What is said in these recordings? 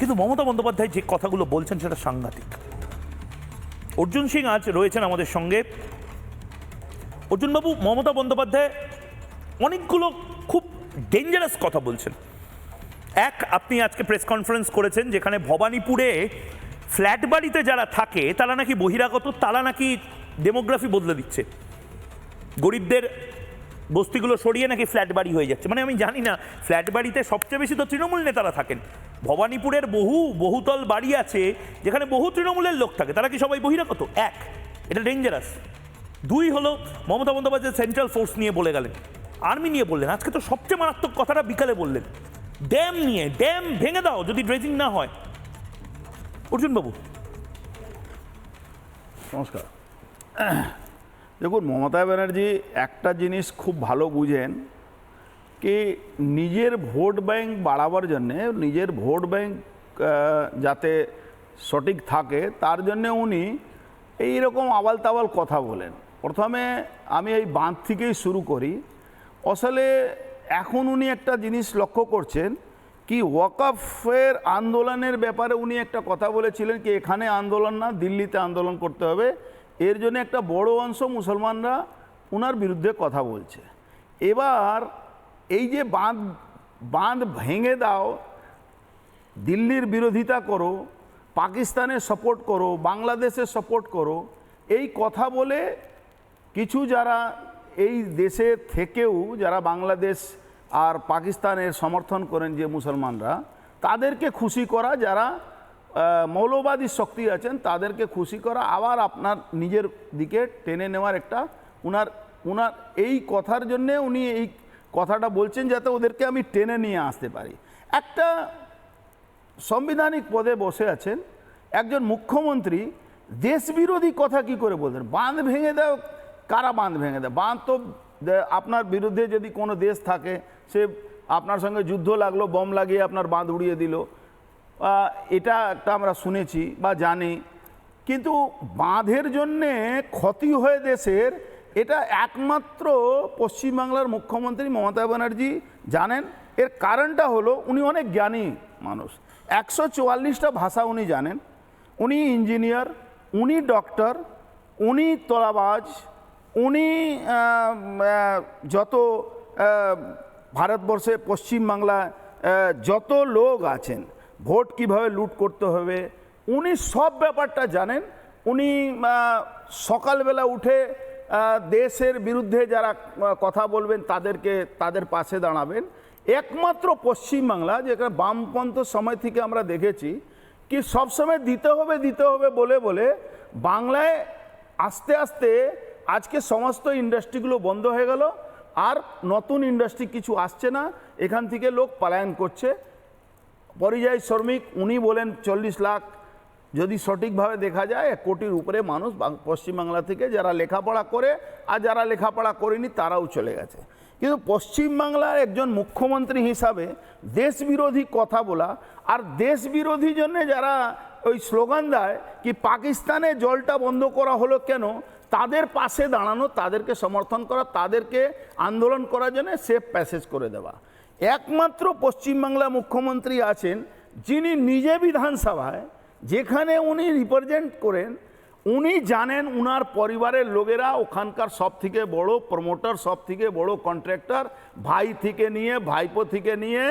কিন্তু মমতা বন্দ্যোপাধ্যায় যে কথাগুলো বলছেন সেটা সাংঘাতিক। অর্জুন সিং আজ রয়েছেন আমাদের সঙ্গে। অর্জুনবাবু, মমতা বন্দ্যোপাধ্যায় অনেকগুলো খুব ডেঞ্জারাস কথা বলছেন। এক, আপনি আজকে প্রেস কনফারেন্স করেছেন যেখানে ভবানীপুরে ফ্ল্যাট বাড়িতে যারা থাকে, তারা নাকি বহিরাগত, তারা নাকি ডেমোগ্রাফি বদলে দিচ্ছে। গরিবদের বস্তিগুলো সরিয়ে নাকি ফ্ল্যাট বাড়ি হয়ে যাচ্ছে। মানে আমি জানি না, ফ্ল্যাট বাড়িতে সবচেয়ে বেশি তো তৃণমূল নেতারা থাকেন। ভবানীপুরের বহু, বহুতল বাড়ি আছে, যেখানে বহু তৃণমূলের লোক থাকে। তারা কি সবাই বহিরাগত? এক, এটা ডেঞ্জারাস দুই হলো, মমতা বন্দ্যোপাধ্যায় সেন্ট্রাল ফোর্স নিয়ে বলে গেলেন। আর্মি নিয়ে বললেন। আজকে তো সবচেয়ে মারাত্মক কথাটা বিকালে বললেন। ড্যাম নিয়ে ড্যাম ভেঙে দাও যদি ড্রেজিং না হয়। অর্জুনবাবু নমস্কার। দেখুন, মমতা ব্যানার্জি একটা জিনিস খুব ভালো বুঝেন কি নিজের ভোট ব্যাংক বাড়াবার জন্যে, নিজের ভোট ব্যাংক যাতে সঠিক থাকে, তার জন্যে উনি এই রকম আবাল তাবাল কথা বলেন। প্রথমে আমি এই বাঁধ থেকেই শুরু করি। আসলে এখন উনি একটা জিনিস লক্ষ্য করছেন কি ওয়াকফের আন্দোলনের ব্যাপারে উনি একটা কথা বলেছিলেন কি এখানে আন্দোলন না, দিল্লিতে আন্দোলন করতে হবে। এর জন্য একটা বড় অংশ মুসলমানরা ওনার বিরুদ্ধে কথা বলছে। এবার এই যে বাঁধ বাঁধ ভেঙে দাও, দিল্লির বিরোধিতা করো পাকিস্তানের সাপোর্ট করো বাংলাদেশের সাপোর্ট করো, এই কথা বলে কিছু যারা এই দেশে থেকেও যারা বাংলাদেশ আর পাকিস্তানের সমর্থন করেন যে মুসলমানরা, তাদেরকে খুশি করা যারা মৌলবাদী শক্তি আছেন, তাদেরকে খুশি করা, আবার আপনার নিজের দিকে টেনে নেওয়ার একটা উনার উনার এই কথার জন্যে উনি এই কথাটা বলছেন যাতে ওদেরকে আমি টেনে নিয়ে আসতে পারি। একটা সাংবিধানিক পদে বসে আছেন একজন মুখ্যমন্ত্রী, দেশবিরোধী কথা কি করে বলতেন বাঁধ ভেঙে দাও, কারা বাঁধ ভেঙে দেয়? বাঁধ তো আপনার বিরুদ্ধে যদি কোনো দেশ থাকে, সে আপনার সঙ্গে যুদ্ধ লাগল, বম লাগিয়ে আপনার বাঁধ উড়িয়ে দিল এটা আমরা শুনেছি বা জানি। কিন্তু বাঁধের জন্যে ক্ষতি হয়ে দেশের, এটা একমাত্র পশ্চিমবাংলার মুখ্যমন্ত্রী মমতা ব্যানার্জি জানেন। এর কারণটা হলো উনি অনেক জ্ঞানী মানুষ। একশো চুয়াল্লিশটা ভাষা উনি জানেন। উনি ইঞ্জিনিয়ার, উনি ডক্টর, উনি তোলাবাজ, উনি যত ভারতবর্ষে পশ্চিমবাংলায় যত লোক আছেন ভোট কীভাবে লুট করতে হবে? উনি সব ব্যাপারটা জানেন। উনি সকালবেলা উঠে দেশের বিরুদ্ধে যারা কথা বলবেন তাদেরকে, তাদের পাশে দাঁড়াবেন। একমাত্র পশ্চিমবাংলা, যেখানে বামপন্থ সময় থেকে আমরা দেখেছি, কি সবসময় দিতে হবে দিতে হবে বলে বলে বাংলায় আস্তে আস্তে আজকে সমস্ত ইন্ডাস্ট্রিগুলো বন্ধ হয়ে গেল। আর নতুন ইন্ডাস্ট্রি কিছু আসছে না। এখান থেকে লোক পলায়ন করছে। পরিযায়ী শ্রমিক, উনি বলেন চল্লিশ লাখ। যদি সঠিকভাবে দেখা যায়, এক কোটির উপরে মানুষ পশ্চিমবাংলা থেকে যারা লেখাপড়া করে আর যারা লেখাপড়া করেনি, তারাও চলে গেছে। কিন্তু পশ্চিমবাংলার একজন মুখ্যমন্ত্রী হিসাবে দেশ বিরোধী কথা বলা আর দেশ বিরোধী জন্য যারা ওই স্লোগান দেয় কি পাকিস্তানে জলটা বন্ধ করা হলো কেন, তাদের পাশে দাঁড়ানো, তাদেরকে সমর্থন করা, তাদেরকে আন্দোলন করার জন্য সেফ প্যাসেজ করে দেওয়া। একমাত্র পশ্চিমবাংলা মুখ্যমন্ত্রী আছেন যিনি নিজে বিধানসভায়, যেখানে উনি রিপ্রেজেন্ট করেন, উনি জানেন উনার পরিবারের লোকেরা ওখানকার সব থেকে বড় প্রমোটার সব থেকে বড় কন্ট্রাক্টর ভাই থেকে নিয়ে, ভাইপো থেকে নিয়ে,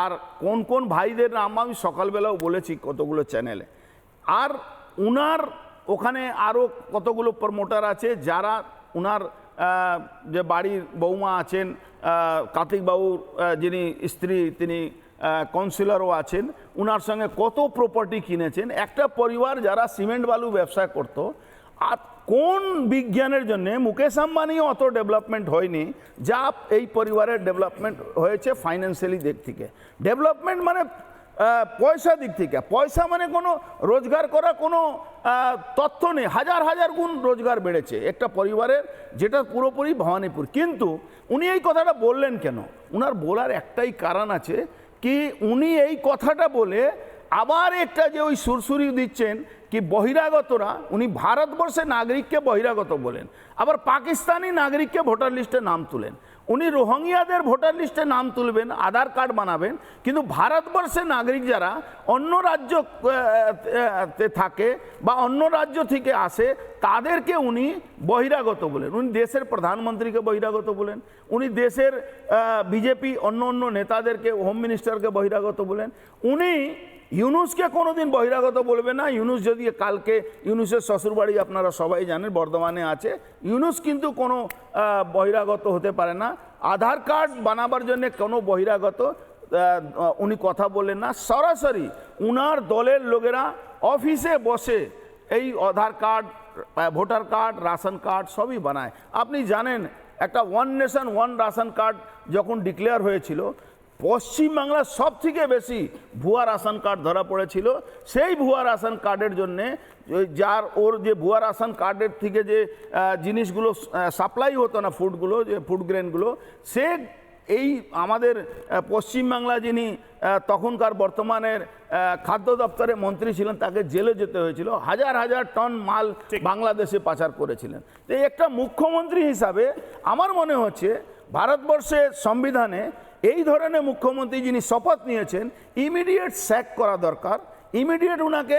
আর কোন কোন ভাইদের নাম আমি সকালবেলাও বলেছি কতগুলো চ্যানেলে আর উনার ওখানে আরও কতগুলো প্রমোটার আছে, যারা উনার যে বাড়ির বৌমা আছেন কার্তিকবাবুর যিনি স্ত্রী, তিনি কাউন্সিলরও আছেন, উনার সঙ্গে কত প্রপার্টি কিনেছেন, একটা পরিবার যারা সিমেন্ট বালু ব্যবসা করত, আর কোন বিজ্ঞানের জন্য মুকেশ আম্বানি অত ডেভেলপমেন্ট হয়নি, যা এই পরিবারের ডেভেলপমেন্ট হয়েছে ফাইন্যান্সিয়ালি দিক থেকে। ডেভেলপমেন্ট মানে পয়সা দিক থেকে। পয়সা মানে কোনো রোজগার করা কোনো তথ্য নেই। হাজার হাজার গুণ রোজগার বেড়েছে একটা পরিবারের, যেটা পুরোপুরি ভবানীপুর। কিন্তু উনি এই কথাটা বললেন কেন? উনার বলার একটাই কারণ আছে কি, উনি এই কথাটা বলে আবার একটা যে ওই সুরসুরি দিচ্ছেন কি বহিরাগতরা, উনি ভারতবর্ষের নাগরিককে বহিরাগত বলেন। আবার পাকিস্তানি নাগরিককে ভোটার লিস্টে নাম তুলেন। উনি রোহিঙ্গিয়াদের ভোটার লিস্টে নাম তুলবেন, আধার কার্ড বানাবেন, কিন্তু ভারতবর্ষের নাগরিক যারা অন্য রাজ্য থাকে বা অন্য রাজ্য থেকে আসে, তাদেরকে উনি বহিরাগত বলেন। উনি দেশের প্রধানমন্ত্রীকে বহিরাগত বলেন, উনি দেশের বিজেপি অন্য অন্য নেতাদেরকে, হোম মিনিস্টারকে বহিরাগত বলেন। উনি ইউনুসকে কোনোদিন বহিরাগত বলবে না। ইউনুস যদি কালকে ইউনুসের শ্বশুরবাড়ি আপনারা সবাই জানেন, বর্ধমানে আছে। ইউনুস কিন্তু কোনো বহিরাগত হতে পারে না। আধার কার্ড বানাবার জন্য কোনো বহিরাগত উনি কথা বললেন না। সরাসরি উনার দলের লোকেরা অফিসে বসে এই Aadhaar card voter card, ration card সবই বানায়। আপনি জানেন, একটা one nation, one ration card যখন ডিক্লেয়ার হয়েছিল পশ্চিমবাংলার সব থেকে বেশি ভুয়া রাশন কার্ড ধরা পড়েছিল। সেই ভুয়া রাশন কার্ডের জন্যে যার ওর যে ভুয়া রাশন কার্ডের থেকে যে জিনিসগুলো সাপ্লাই হতো না ফুডগুলো যে ফুড গ্রেনগুলো সে এই আমাদের পশ্চিমবাংলা যিনি তখনকার বর্তমানের খাদ্য দপ্তরের মন্ত্রী ছিলেন তাকে জেলে যেতে হয়েছিল। হাজার হাজার টন মাল বাংলাদেশে পাচার করেছিলেন। তো এই একটা মুখ্যমন্ত্রী হিসাবে আমার মনে হচ্ছে ভারতবর্ষের সংবিধানে এই ধরনের মুখ্যমন্ত্রী যিনি শপথ নিয়েছেন ইমিডিয়েট স্যাক করা দরকার। ইমিডিয়েট উনাকে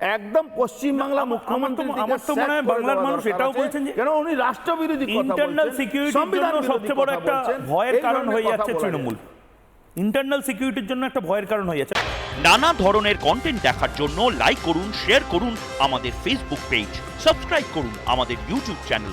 একদম পশ্চিমবাংলা মুখ্যমন্ত্রী আমার তো- থেকে আমার তো মনে হয় বাংলার মানুষ এটাও বলছেন যে কেন উনি রাষ্ট্রবিরোধী ইন্টারনাল বলছেন, সংবিধান সবচেয়ে বড় একটা ভয়ের কারণ হয়ে যাচ্ছে তৃণমূল। ইন্টারনাল সিকিউরিটির জন্য একটা ভয়ের কারণ হয়ে যাচ্ছে। নানা ধরনের কন্টেন্ট দেখার জন্য লাইক করুন শেয়ার করুন আমাদের ফেসবুক পেজ সাবস্ক্রাইব করুন আমাদের ইউটিউব চ্যানেল